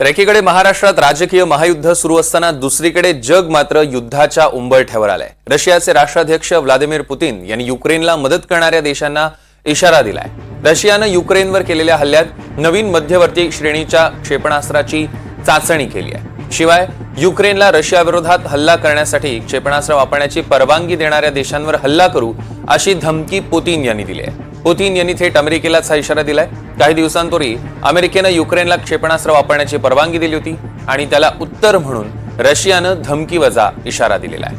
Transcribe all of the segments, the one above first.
तर एकीकडे महाराष्ट्रात राजकीय महायुद्ध सुरू असताना दुसरीकडे जग मात्र युद्धाच्या उंबरठ्यावर आलंय. रशियाचे राष्ट्राध्यक्ष व्लादिमीर पुतीन यांनी युक्रेनला मदत करणाऱ्या देशांना इशारा दिलाय. रशियानं युक्रेनवर केलेल्या हल्ल्यात नवीन मध्यवर्ती श्रेणीच्या क्षेपणास्त्राची चाचणी केली आहे. शिवाय युक्रेनला रशियाविरोधात हल्ला करण्यासाठी क्षेपणास्त्र वापरण्याची परवानगी देणाऱ्या देशांवर हल्ला करू अशी धमकी पुतीन यांनी दिली आहे. पुतीन यांनी थेट अमेरिकेलाचा इशारा दिलाय. काही दिवसांपूर्वी अमेरिकेनं युक्रेनला क्षेपणास्त्र वापरण्याची परवानगी दिली होती आणि त्याला उत्तर म्हणून रशियानं धमकीवजा इशारा दिलेला आहे.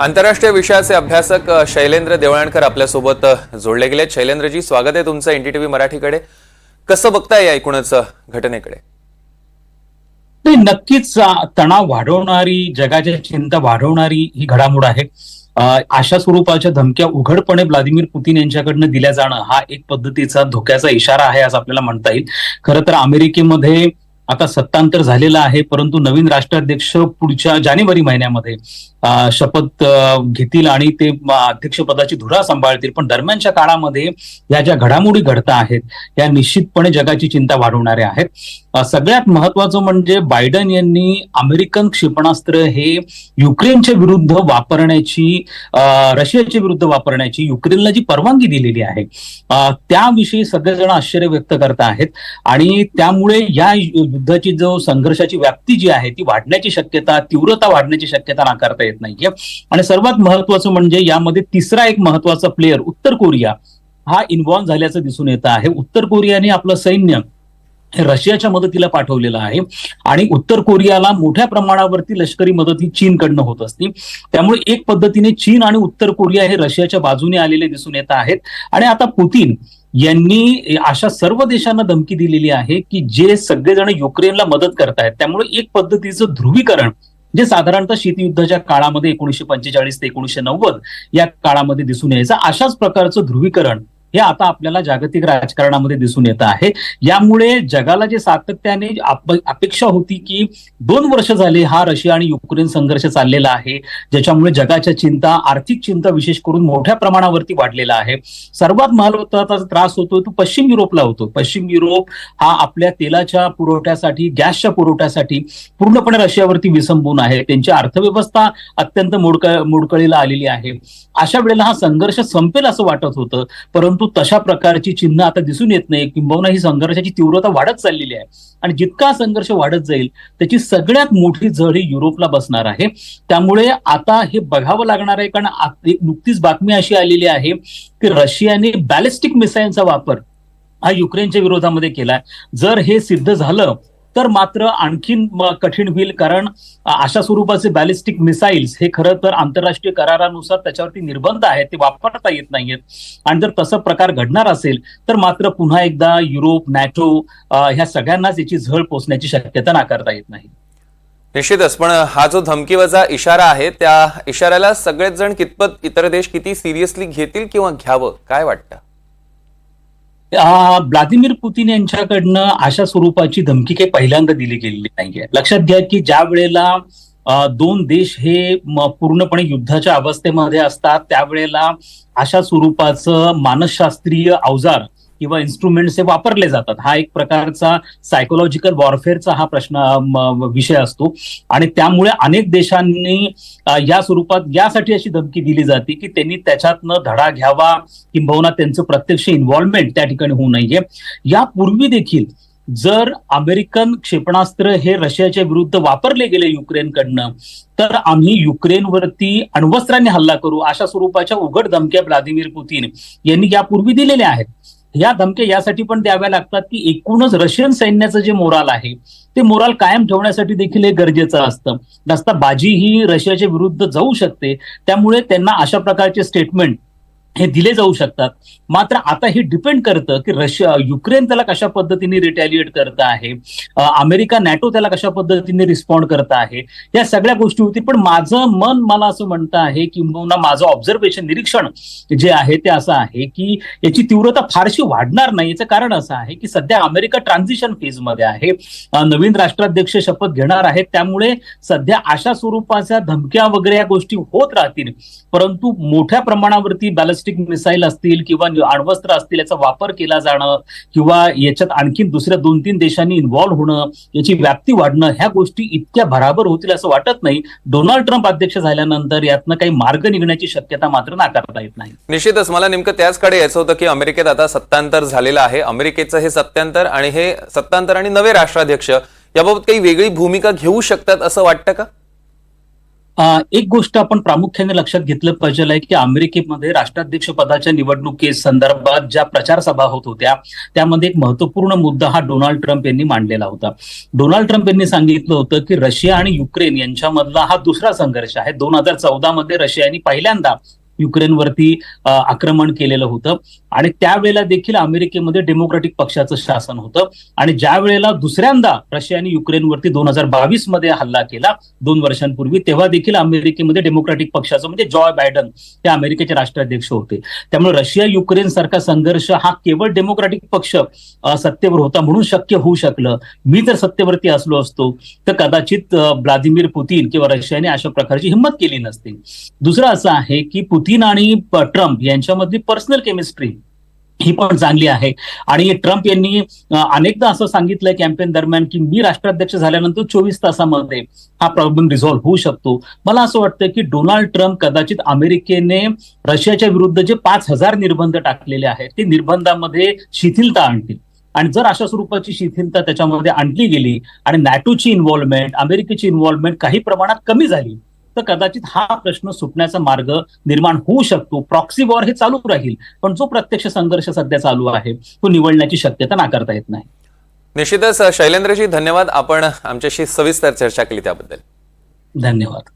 आंतरराष्ट्रीय विषयाचे अभ्यासक शैलेंद्र देवळणकर आपल्यासोबत जोडले गेले शैलेंद्रजी स्वागत आहे तुमचं एनडीटीव्ही मराठीकडे. कसं बघताय या एकूणच घटनेकडे? नाही नक्कीच तणाव वाढवणारी जगाच्या चिंता वाढवणारी ही घडामोड आहे. अशा स्वरूपाच्या धमक्या उघडपणे व्लादिमीर पुतीन यांच्याकडनं दिल्या जाणं हा एक पद्धतीचा धोक्याचा इशारा आहे असं आपल्याला म्हणता येईल. खरं तर अमेरिकेमध्ये आता सत्तांतर झालेलं आहे परंतु नवीन राष्ट्राध्यक्ष पुढच्या जानेवारी महिन्यामध्ये शपथ घेतील आणि ते अध्यक्षपदाची धुरा सांभाळतील. पण दरम्यानच्या काळामध्ये या ज्या घडामोडी घडता आहेत या निश्चितपणे जगाची चिंता वाढवणाऱ्या आहेत. सगळ्यात महत्वाचं म्हणजे बायडन यांनी अमेरिकन क्षेपणास्त्र हे युक्रेनच्या विरुद्ध वापरण्याची रशियाच्या विरुद्ध वापरण्याची युक्रेनला जी परवानगी दिलेली आहे त्याविषयी सगळेजण आश्चर्य व्यक्त करत आहेत. आणि त्यामुळे या युद्धाची जो संघर्षाची व्याप्ती जी आहे ती वाढण्याची शक्यता तीव्रता वाढण्याची शक्यता नाकारता येत नाहीये. आणि सर्वात महत्वाचं म्हणजे यामध्ये तिसरा एक महत्त्वाचा प्लेअर उत्तर कोरिया हा इन्व्हॉल्व्ह झाल्याचं दिसून येतं आहे. उत्तर कोरियाने आपलं सैन्य रशियाच्या मदतीला पाठवलेलं आहे. आणि उत्तर कोरियाला मोठ्या प्रमाणावरती लष्करी मदत ही चीनकडनं होत असते. त्यामुळे एक पद्धतीने चीन आणि उत्तर कोरिया हे रशियाच्या बाजूने आलेले दिसून येत आहेत. आणि आता पुतीन यांनी अशा सर्व देशांना धमकी दिलेली आहे की जे सगळेजण युक्रेनला मदत करतायत त्यामुळे एक पद्धतीचं ध्रुवीकरण जे साधारणतः शीतयुद्धाच्या काळामध्ये एकोणीशे पंचेचाळीस ते एकोणीशे नव्वद या काळामध्ये दिसून यायचं अशाच प्रकारचं ध्रुवीकरण हे आता आपल्याला जागतिक राजकारणामध्ये दिसून येत आहे. यामुळे जगाला जे सातत्याने अपेक्षा होती की दोन वर्ष झाले हा रशिया आणि युक्रेन संघर्ष चाललेला आहे. ज्याच्यामुळे जगाच्या चिंता आर्थिक चिंता विशेष करून मोठ्या प्रमाणावरती वाढलेला आहे. सर्वात महत्त्वाचा त्रास होतो तो पश्चिम युरोपला होतो. पश्चिम युरोप हा आपल्या तेलाच्या पुरवठ्यासाठी गॅसच्या पुरवठ्यासाठी पूर्णपणे रशियावरती विसंबून आहे. त्यांची अर्थव्यवस्था अत्यंत मोडक मोडकळीला आलेली आहे. अशा वेळेला हा संघर्ष संपेल असं वाटत होतं. परंतु तशा प्रकारची चिन्ह आता दिसून येत नाही. किंबहुना ही संघर्षाची तीव्रता वाढत चाललेली आहे. आणि जितका संघर्ष वाढत जाईल त्याची सगळ्यात मोठी झळ ही युरोपला बसणार आहे. त्यामुळे आता हे बघावं लागणार आहे. कारण एक नुकतीच बातमी अशी आलेली आहे की रशियाने बॅलिस्टिक मिसाईलचा वापर हा युक्रेनच्या विरोधामध्ये केलाय. जर हे सिद्ध झालं तर मात्र आणखीन कठीण होईल कारण अशा स्वरूपाचे बॅलिस्टिक मिसाईल्स हे खरं तर आंतरराष्ट्रीय करारानुसार त्याच्यावरती निर्बंध आहेत ते वापरता येत नाहीयेत. आणि जर तसं प्रकार घडणार असेल तर मात्र पुन्हा एकदा युरोप नॅटो ह्या सगळ्यांनाच याची झळ पोचण्याची शक्यता नाकारता येत नाही. निश्चितच पण हा जो धमकीवाचा इशारा आहे त्या इशाऱ्याला सगळेच जण कितपत इतर देश किती सिरियसली घेतील किंवा घ्यावं काय वाटतं? व्लादिमीर पुतीन यांच्याकडनं अशा स्वरूपाची धमकी काही पहिल्यांदा दिली गेलेली नाहीये. लक्षात घ्या की ज्या वेळेला दोन देश हे पूर्णपणे युद्धाच्या अवस्थेमध्ये असतात त्यावेळेला अशा स्वरूपाचं मानसशास्त्रीय अवजार किंवा इन्स्ट्रुमेंट्स हे वापरले जातात. हा एक प्रकारचा सायकोलॉजिकल वॉरफेअरचा हा प्रश्न विषय असतो. आणि त्यामुळे अनेक देशांनी या स्वरूपात यासाठी अशी धमकी दिली जाते की त्यांनी त्याच्यातनं धडा घ्यावा किंबहुना त्यांचं प्रत्यक्ष इन्व्हॉल्वमेंट त्या ठिकाणी होऊ नये. यापूर्वी देखील जर अमेरिकन क्षेपणास्त्र हे रशियाच्या विरुद्ध वापरले गेले युक्रेनकडनं तर आम्ही युक्रेनवरती अण्वस्त्रांनी हल्ला करू अशा स्वरूपाच्या उघड धमक्या व्लादिमीर पुतीन यांनी यापूर्वी दिलेल्या आहेत. या धमक्या यासाठी पण द्याव्या लागतात की एकूणच रशियन सैन्याचं जे मोराल आहे ते मोराल कायम ठेवण्यासाठी देखील हे गरजेचं असतं. नसता बाजी ही रशियाच्या विरुद्ध जाऊ शकते त्यामुळे त्यांना अशा प्रकारचे स्टेटमेंट हे दिले जाऊ शकतात. मात्र आता हे डिपेंड करतं की रशिया युक्रेन त्याला कशा पद्धतीने रिटॅलिएट करत आहे? अमेरिका नॅटो त्याला कशा पद्धतीने रिस्पॉन्ड करत आहे? या सगळ्या गोष्टी होती. पण माझं मन मला असं म्हणतं आहे किंबहुना माझं ऑब्झर्वेशन निरीक्षण जे आहे ते असं आहे की याची तीव्रता फारशी वाढणार नाही. याचं कारण असं आहे की सध्या अमेरिका ट्रान्झिशन फेजमध्ये आहे. नवीन राष्ट्राध्यक्ष शपथ घेणार आहेत. त्यामुळे सध्या अशा स्वरूपाच्या धमक्या वगैरे या गोष्टी होत राहतील. परंतु मोठ्या प्रमाणावरती बॅलन्स बॅलिस्टिक मिसाईल असतील किंवा अण्वस्त्र असतील याचा वापर केला जाणं किंवा याच्यात आणखी दुसऱ्या दोन तीन देशांनी इन्व्हॉल्व्ह होणं याची व्याप्ती वाढणं ह्या गोष्टी इतक्या भराभर होतील असं वाटत नाही. डोनाल्ड ट्रम्प अध्यक्ष झाल्यानंतर यातनं काही मार्ग निघण्याची शक्यता मात्र नाकारता येत नाही. निश्चितच मला नेमकं त्याचकडे यायचं होतं की अमेरिकेत आता सत्तांतर झालेलं आहे. अमेरिकेचं हे सत्तांतर आणि हे सत्तांतर आणि नवे राष्ट्राध्यक्ष याबाबत काही वेगळी भूमिका घेऊ शकतात असं वाटतं का? एक गोष्ट आपण प्रामुख्याने लक्षात घेतलं पाहिजे आहे की अमेरिकेमध्ये राष्ट्राध्यक्ष पदाच्या निवडणुकी संदर्भात ज्या प्रचार सभा होत होत्या त्यामध्ये एक महत्त्वपूर्ण मुद्दा हा डोनाल्ड ट्रम्प यांनी मांडलेला होता. डोनाल्ड ट्रम्प यांनी सांगितलं होतं की रशिया आणि युक्रेन यांच्यामधला हा दुसरा संघर्ष आहे. दोन हजार चौदा मध्ये रशियाने पहिल्यांदा युक्रेनवरती आक्रमण केलेलं होतं. आणि त्यावेळेला देखील अमेरिकेमध्ये डेमोक्रॅटिक पक्षाचं शासन होतं. आणि ज्या वेळेला दुसऱ्यांदा रशियाने युक्रेनवरती दोन हजार बावीसमध्ये हल्ला केला दोन वर्षांपूर्वी तेव्हा देखील अमेरिकेमध्ये डेमोक्रॅटिक पक्षाचं म्हणजे जॉय बायडन हे अमेरिकेचे राष्ट्राध्यक्ष होते. त्यामुळे रशिया युक्रेन सारखा संघर्ष हा केवळ डेमोक्रॅटिक पक्ष सत्तेवर होता म्हणून शक्य होऊ शकलं. मी जर सत्तेवरती असलो असतो तर कदाचित व्लादिमीर पुतीन किंवा रशियाने अशा प्रकारची हिंमत केली नसते. दुसरं असं आहे की पुतीन आणि ट्रम्प यांच्यामधली पर्सनल केमिस्ट्री ही पण चांगली आहे. आणि ट्रम्प यांनी अनेकदा असं सांगितलंय कॅम्पेन दरम्यान की मी राष्ट्राध्यक्ष झाल्यानंतर चोवीस तासामध्ये हा प्रॉब्लेम रिझॉल्व्ह होऊ शकतो. मला असं वाटतं की डोनाल्ड ट्रम्प कदाचित अमेरिकेने रशियाच्या विरुद्ध जे पाच हजार निर्बंध टाकलेले आहेत ते निर्बंधामध्ये शिथिलता आणतील. आणि जर अशा स्वरूपाची शिथिलता त्याच्यामध्ये आणली गेली आणि नॅटोची इन्व्हॉल्वमेंट अमेरिकेची इन्व्हॉल्वमेंट काही प्रमाणात कमी झाली तर कदाचित हा प्रश्न सुटण्याचा मार्ग निर्माण होऊ शकतो. प्रॉक्सी वॉर हे चालू राहील पण जो प्रत्यक्ष संघर्ष सध्या चालू आहे तो निवडण्याची शक्यता नाकारता येत नाही. निश्चितच शैलेंद्रजी धन्यवाद. आपण आमच्याशी सविस्तर चर्चा केली त्याबद्दल. धन्यवाद.